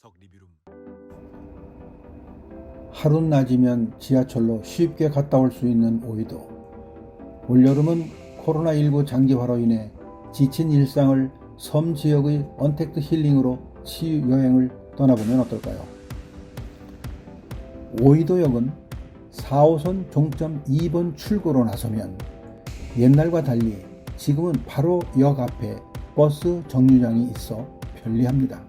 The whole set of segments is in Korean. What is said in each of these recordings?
석 리뷰룸 하루 낮이면 지하철로 쉽게 갔다 올 수 있는 오이도. 올여름은 코로나19 장기화로 인해 지친 일상을 섬 지역의 언택트 힐링으로 치유 여행을 떠나보면 어떨까요? 오이도역은 4호선 종점 2번 출구로 나서면 옛날과 달리 지금은 바로 역 앞에 버스 정류장이 있어 편리합니다.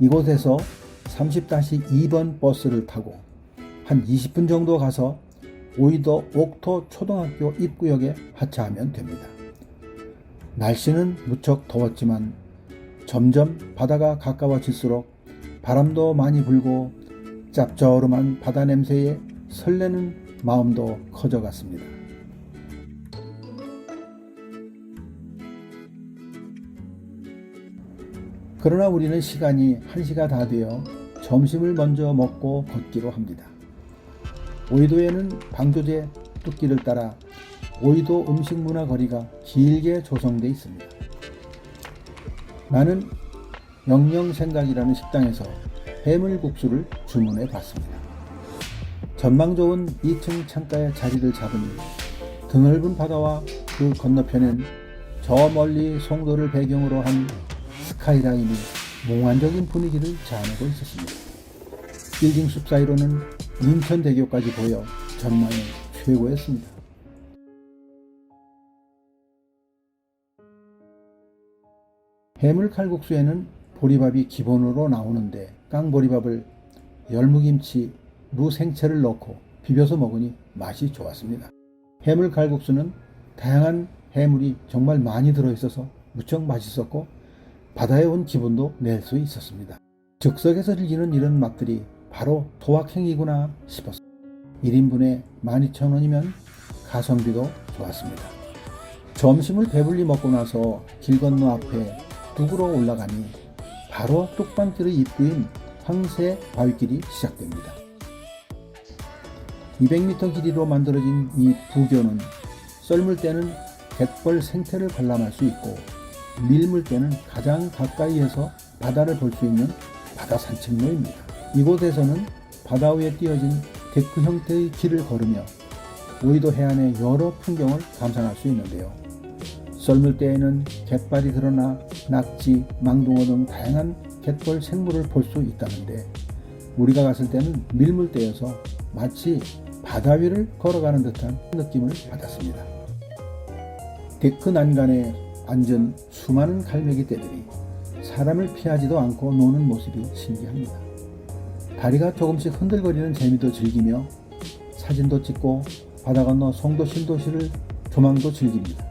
이곳에서 30-2번 버스를 타고 한 20분 정도 가서 오이도 옥토 초등학교 입구역에 하차하면 됩니다. 날씨는 무척 더웠지만 점점 바다가 가까워질수록 바람도 많이 불고 짭조름한 바다 냄새에 설레는 마음도 커져갔습니다. 그러나 우리는 시간이 1시가 다 되어 점심을 먼저 먹고 걷기로 합니다. 오이도에는 방조제 뚝길을 따라 오이도 음식 문화 거리가 길게 조성되어 있습니다. 나는 영영생각이라는 식당에서 해물국수를 주문해 봤습니다. 전망 좋은 2층 창가에 자리를 잡으니 드넓은 바다와 그 건너편엔 저 멀리 송도를 배경으로 한 스카이라인이 몽환적인 분위기를 자아내고 있었습니다. 빌딩 숲 사이로는 인천대교까지 보여 전망이 최고였습니다. 해물 칼국수에는 보리밥이 기본으로 나오는데 깡보리밥을 열무김치, 무 생채를 넣고 비벼서 먹으니 맛이 좋았습니다. 해물 칼국수는 다양한 해물이 정말 많이 들어있어서 무척 맛있었고 바다에 온 기분도 낼 수 있었습니다. 즉석에서 즐기는 이런 맛들이 바로 토학행이구나 싶었습니다. 1인분에 12,000원이면 가성비도 좋았습니다. 점심을 배불리 먹고 나서 길 건너 앞에 북으로 올라가니 바로 뚝방길의 입구인 황새 바위길이 시작됩니다. 200m 길이로 만들어진 이 부교는 썰물 때는 갯벌 생태를 관람할 수 있고 밀물 때는 가장 가까이에서 바다를 볼 수 있는 바다 산책로입니다. 이곳에서는 바다 위에 띄어진 데크 형태의 길을 걸으며 오이도 해안의 여러 풍경을 감상할 수 있는데요. 썰물 때에는 갯발이 드러나 낙지, 망둥어 등 다양한 갯벌 생물을 볼 수 있다는데 우리가 갔을 때는 밀물 때여서 마치 바다 위를 걸어가는 듯한 느낌을 받았습니다. 데크 난간에 앉은 수많은 갈매기 떼들이 사람을 피하지도 않고 노는 모습이 신기합니다. 다리가 조금씩 흔들거리는 재미도 즐기며 사진도 찍고 바다 건너 송도 신도시를 조망도 즐깁니다.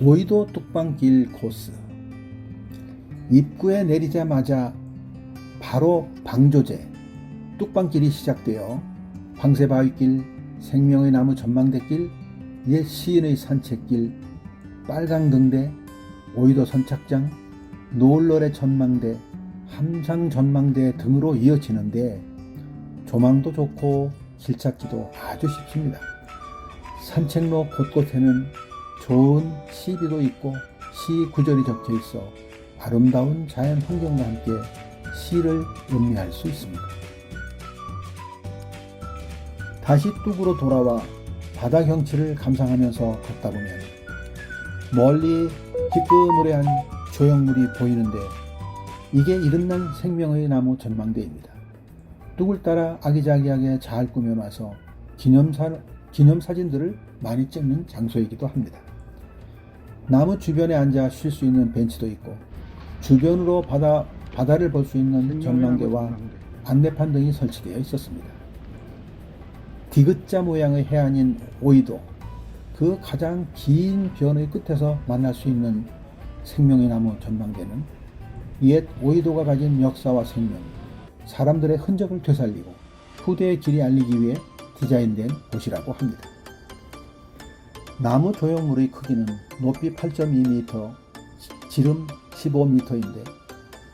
오이도 뚝방길 코스 입구에 내리자마자 바로 방조제 뚝방길이 시작되어 황새바위길, 생명의 나무 전망대길, 옛 시인의 산책길, 빨강등대, 오이도 선착장, 노을노래 전망대, 함상 전망대 등으로 이어지는데 조망도 좋고 길 찾기도 아주 쉽습니다. 산책로 곳곳에는 좋은 시비도 있고 시 구절이 적혀 있어 아름다운 자연 풍경과 함께 시를 음미할 수 있습니다. 다시 뚝으로 돌아와 바다 경치를 감상하면서 걷다 보면 멀리 희끄무레한 조형물이 보이는데 이게 이름난 생명의 나무 전망대입니다. 뚝을 따라 아기자기하게 잘 꾸며놔서 기념사, 기념사진들을 많이 찍는 장소이기도 합니다. 나무 주변에 앉아 쉴 수 있는 벤치도 있고 주변으로 바다, 바다를 볼 수 있는 전망대와 안내판 등이 설치되어 있었습니다. 디귿자 모양의 해안인 오이도 그 가장 긴 변의 끝에서 만날 수 있는 생명의 나무 전망대는 옛 오이도가 가진 역사와 생명, 사람들의 흔적을 되살리고 후대의 길이 알리기 위해 디자인된 곳이라고 합니다. 나무 조형물의 크기는 높이 8.2m, 지름 15m인데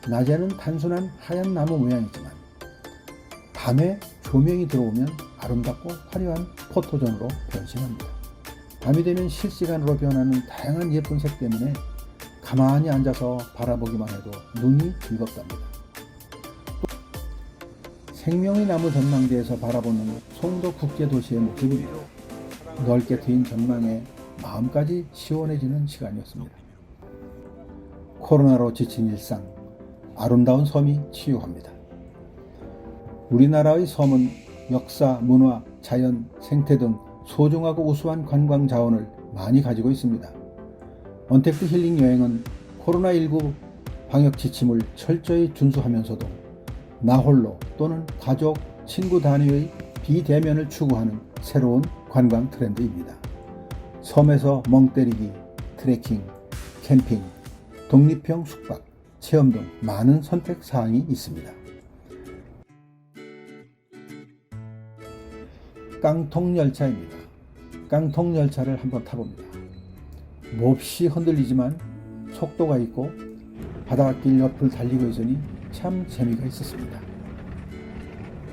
낮에는 단순한 하얀 나무 모양이지만 밤에 조명이 들어오면 아름답고 화려한 포토존으로 변신합니다. 밤이 되면 실시간으로 변하는 다양한 예쁜 색 때문에 가만히 앉아서 바라보기만 해도 눈이 즐겁답니다. 또 생명이 나무 전망대에서 바라보는 송도 국제도시의 모습은 넓게 트인 전망에 마음까지 시원해지는 시간이었습니다. 코로나로 지친 일상, 아름다운 섬이 치유합니다. 우리나라의 섬은 역사, 문화, 자연, 생태 등 소중하고 우수한 관광 자원을 많이 가지고 있습니다. 언택트 힐링 여행은 코로나19 방역 지침을 철저히 준수하면서도 나 홀로 또는 가족, 친구 단위의 비대면을 추구하는 새로운 관광 트렌드입니다. 섬에서 멍 때리기, 트레킹, 캠핑, 독립형 숙박, 체험 등 많은 선택 사항이 있습니다. 깡통 열차입니다. 깡통 열차를 한번 타봅니다. 몹시 흔들리지만 속도가 있고 바닷길 옆을 달리고 있으니 참 재미가 있었습니다.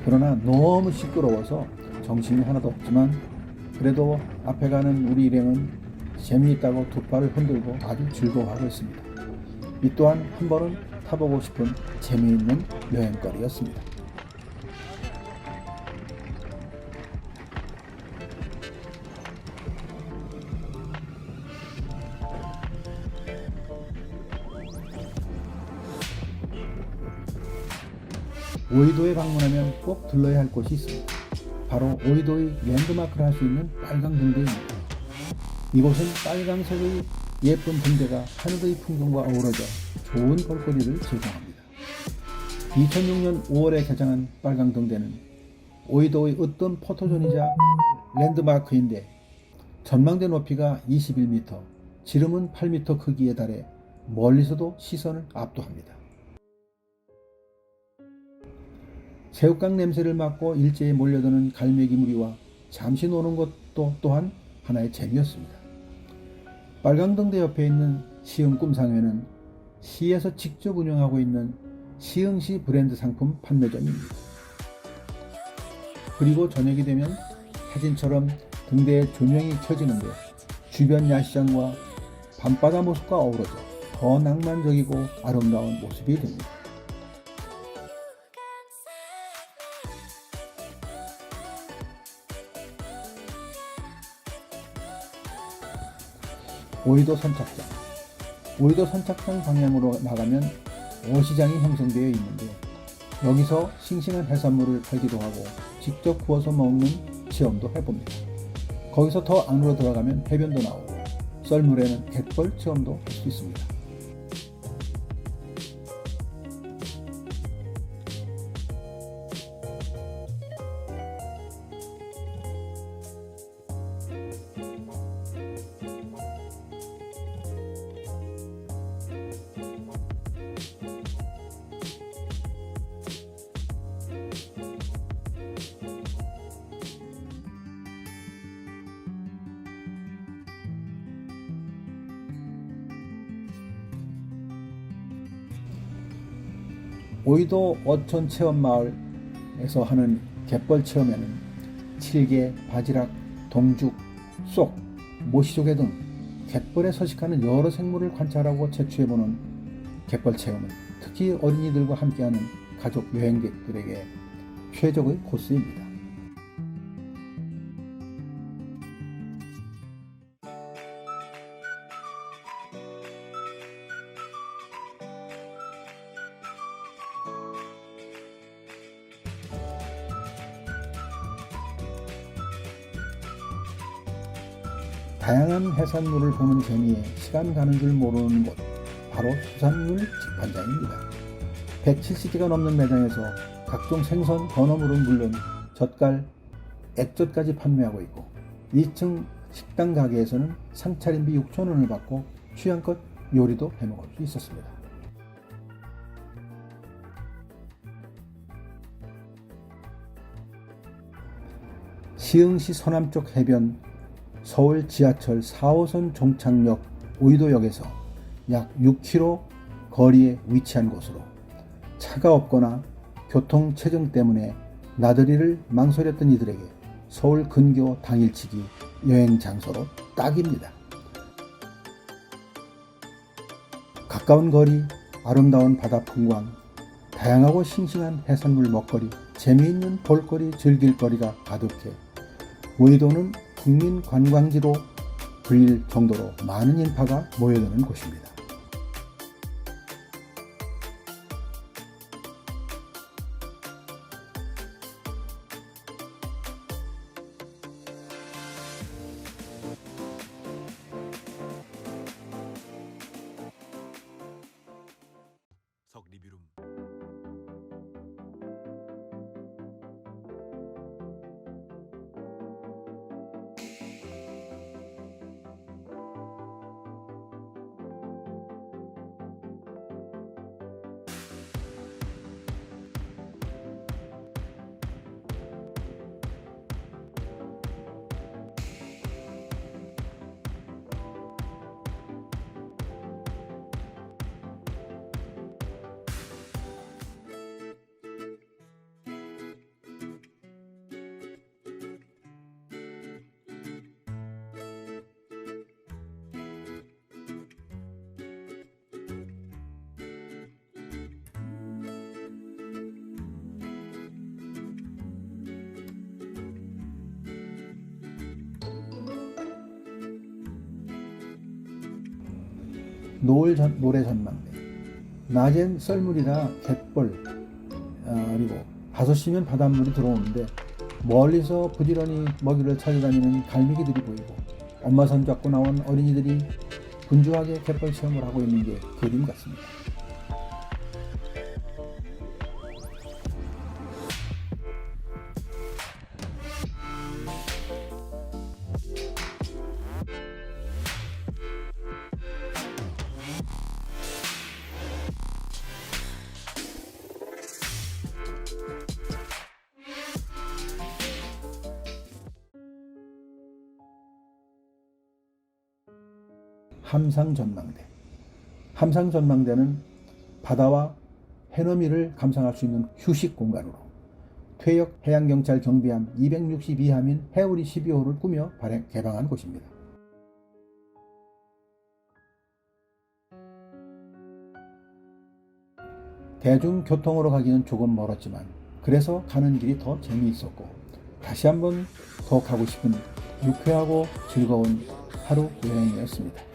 그러나 너무 시끄러워서 정신이 하나도 없지만 그래도 앞에 가는 우리 일행은 재미있다고 두 팔을 흔들고 아주 즐거워하고 있습니다. 이 또한 한 번은 타보고 싶은 재미있는 여행거리였습니다. 오이도에 방문하면 꼭 들러야 할 곳이 있습니다. 바로 오이도의 랜드마크를 할 수 있는 빨강 등대입니다. 이곳은 빨강색의 예쁜 등대가 하늘의 풍경과 어우러져 좋은 볼거리를 제공합니다. 2006년 5월에 개장한 빨강 등대는 오이도의 으뜸 포토존이자 랜드마크인데 전망대 높이가 21m, 지름은 8m 크기에 달해 멀리서도 시선을 압도합니다. 새우깡 냄새를 맡고 일제히 몰려드는 갈매기 무리와 잠시 노는 것도 또한 하나의 재미였습니다. 빨강등대 옆에 있는 시흥 꿈상회는 시에서 직접 운영하고 있는 시흥시 브랜드 상품 판매점입니다. 그리고 저녁이 되면 사진처럼 등대에 조명이 켜지는데 주변 야시장과 밤바다 모습과 어우러져 더 낭만적이고 아름다운 모습이 됩니다. 오이도 선착장. 오이도 선착장 방향으로 나가면 어시장이 형성되어 있는데 여기서 싱싱한 해산물을 팔기도 하고 직접 구워서 먹는 체험도 해봅니다. 거기서 더 안으로 들어가면 해변도 나오고 썰물에는 갯벌 체험도 할 수 있습니다. 오이도 어촌 체험마을에서 하는 갯벌 체험에는 칠개, 바지락, 동죽, 쏙, 모시조개 등 갯벌에 서식하는 여러 생물을 관찰하고 채취해보는 갯벌 체험은 특히 어린이들과 함께하는 가족 여행객들에게 최적의 코스입니다. 다양한 해산물을 보는 재미에 시간 가는 줄 모르는 곳 바로 수산물 집판장입니다. 170개가 넘는 매장에서 각종 생선, 건어물은 물론 젓갈, 액젓까지 판매하고 있고 2층 식당 가게에서는 상차림비 6천원을 받고 취향껏 요리도 해먹을 수 있었습니다. 시흥시 서남쪽 해변 서울 지하철 4호선 종착역 오이도역에서 약 6km 거리에 위치한 곳으로 차가 없거나 교통 체증 때문에 나들이를 망설였던 이들에게 서울 근교 당일치기 여행 장소로 딱입니다. 가까운 거리, 아름다운 바다 풍광, 다양하고 싱싱한 해산물 먹거리, 재미있는 볼거리, 즐길 거리가 가득해 무의도는 국민 관광지로 불릴 정도로 많은 인파가 모여드는 곳입니다. 노을 전, 모래 전망대. 낮엔 썰물이라 갯벌, 아, 그리고 5시면 바닷물이 들어오는데 멀리서 부지런히 먹이를 찾아다니는 갈매기들이 보이고 엄마 손 잡고 나온 어린이들이 분주하게 갯벌 체험을 하고 있는 게 그림 같습니다. 함상 전망대. 함상 전망대는 바다와 해넘이를 감상할 수 있는 휴식 공간으로 퇴역 해양경찰 경비함 262함인 해우리 12호를 꾸며 발행, 개방한 곳입니다. 대중교통으로 가기는 조금 멀었지만 그래서 가는 길이 더 재미있었고 다시 한번 더 가고 싶은 유쾌하고 즐거운 하루 여행이었습니다.